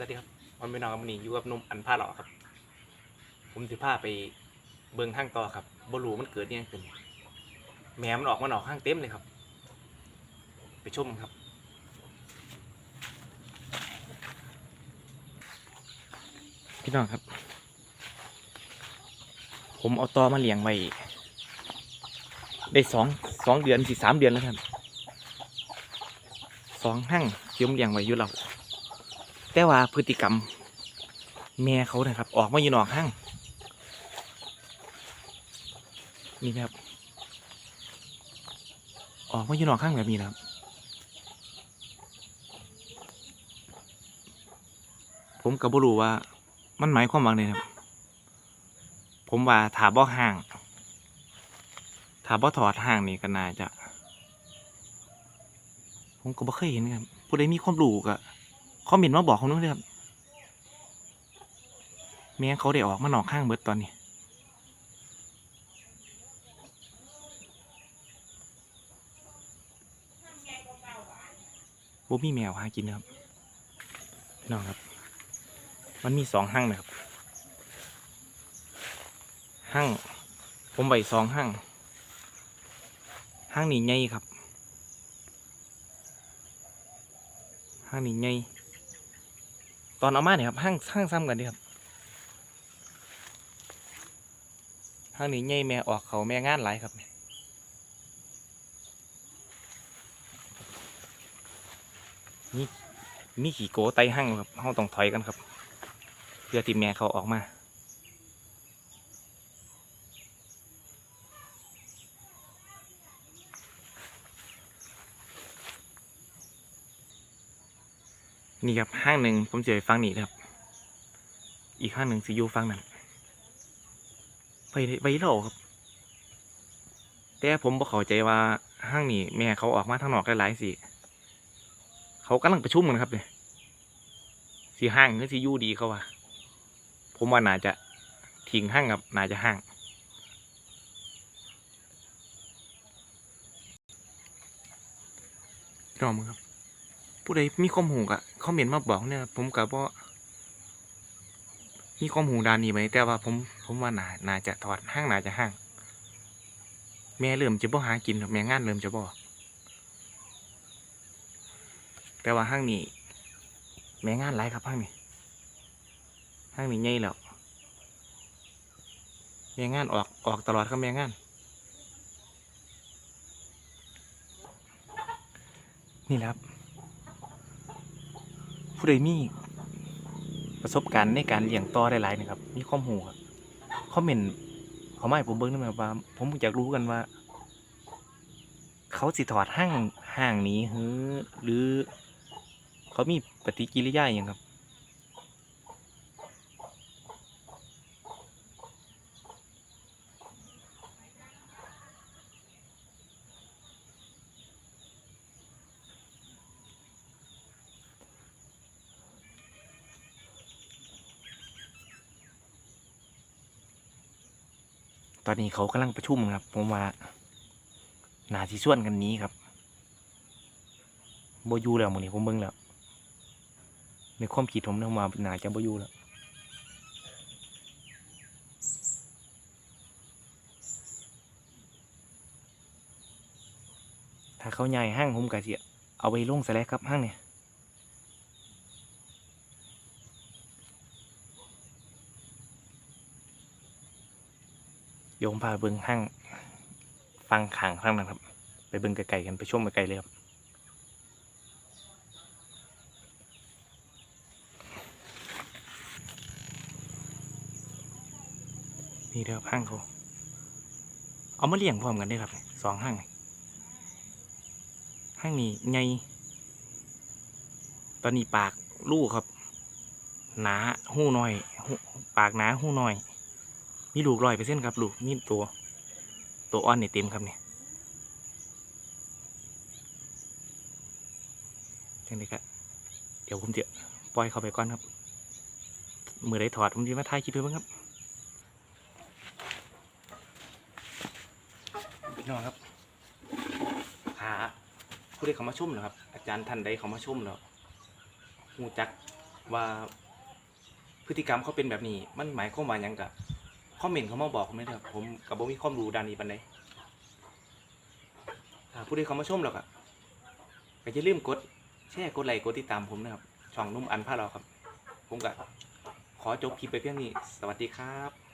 สวัสดีครับวันเป็นนองกับมันนี่อยู่กับนมอันผ้าหล่อครับ ผมสิพาไปเบิ่งห้างต่อครับบ่รู้มันเกิดยังขึ้นแหมมันออกมันออกห้างเต็มเลยครับ ไปชมครับพี่น้องครับ ผมเอาตอมาเลี้ยงไว้ได้สองสองเดือนสี่สามเดือนแล้วครับสองห้างที่ผมเลี้ยงไว้อยู่แล้ว แต่ว่าพฤติกรรม แม่เขานะครับ ออกมาอยู่นอกห้างนี่นะครับ ออกมาอยู่นอกห้างแบบนี้นะครับผมก็บ่รู้ว่า มันหมายความว่าไงครับ ผมว่าถาบ่ห่างถาบ่ถอดห่างนี่ก็น่าจะ ผมก็บ่เคยเห็นครับผู้ใดมีความรู้ก็ คอมเมนต์มาบอกผมด้วยครับแม่เขาได้ออกมาหนอกข้างเบิดตอนนี้บ่มีแมวหากินนะครับพี่น้องครับ มันมีสองห้างนะครับห้างผมไว้สองห้างห้างนี้ใหญ่ครับห้างนี้ใหญ่ ตอนเอามาเนี่ยครับห้างห้างซ้ำกันดีครับห้างนี้ใหญ่แม่ออกเขาแม่งานหลายครับนี่มีขี่โกไตห้างครับเขาต้องถอยกันครับ เพื่อที่แม่เขาออกมา นี่ครับห้างหนึ่งผมจะไปฟังนี่ครับ อีกห้างหนึ่งสิอยูฟังนั้นไปไปเราครับ แต่ผมบ่เข้าใจว่าห้างนี้แม่เขาออกมาทางนอกหลายๆสิเขากำลังประชุมกันครับเนี่ยสีห้างหรือสียูดีเขาว่า ผมว่าน่าจะทิ้งห้างครับน่าจะห้างรอมึงครับ ผู้ใดมีความหูกะคอมเมนมาบอกเนี่ย ผมกับว่ามีความหูด้านนี้ไหมแต่ว่าผมผมว่าน่าน่าจะถอดห้างน่าจะห้าง แม่เริ่มจะบ่หากินครับแม่งานเริ่มจะบ่แต่ว่าห้างนี้แม่งานหลายครับห้างนี้ห้างนี้ใหญ่แล้วแม่งานออกออกตลอดครับแม่งานนี่ครับ ผู้ใดมีประสบการณ์ในการเลี้ยงต่อได้หลายนะครับ มีข้อมหูครับคอมเมนต์เขาไม่ผมเบิ้งได้ไหมครับว่า ผมอยากรู้กันว่า เขาสิถอดห้างห้างนี้หรือ หรือ เขามีปฏิกิริยาอย่างครับ ตอนนี้เขากำลังประชุมครับ ผมว่านาที่ส่วนกันนี้ครับโบยูแล้วมือนี้ผมเบิ่งแล้วในความคิดผมนี่ยว่านาจะโบยูแล้วถ้าเขาใหญ่ห้างผมกะเสิเอาไปลงใส่แล้วครับห้างเนี่ย โยมพาเบิ้งห้างฟังขางข้างนั้นครับ ไปเบิ้งไกลๆกันไปชมไกลๆเลยครับนี่เด้อห้างเขาเอามาเลี้ยงพร้อมกันได้ครับสองห้างห้างนี้ใหญ่ตอนนี้ปากลูกครับ หนาหูน้อย ปากหนาหูน้อย มีลูกร้อยเปเซ็นครับ ลูกมีตัว ตัวอ่อนเนี่ยเต็มครับเนี่ยจังเลยครับเดี๋ยวผมจะปล่อยเขาไปก่อนครับ มือได้ถอดผมจะมาถ่ายคลิปให้เพิ่งครับพี่น้องครับหาผู้ใดเขามาชุ่มเหรอครับ อาจารย์ท่านใดเขามาชุ่มแล้วหูจักว่าพฤติกรรมเขาเป็นแบบนี้ มันหมายความว่ายังกะ คอมเมนต์เขามาบอกผมเลยครับผมกับบ่มีความรู้ด้านนี้ปันใดถ้าผู้ใดเขามาชมแล้วก็ก็อย่าลืมกดแชร์กดไลค์กดติดตามผมนะครับช่องนุ่มอันผ้าเราครับ ผมก็ขอจบคลิปไปเพียงนี้ สวัสดีครับ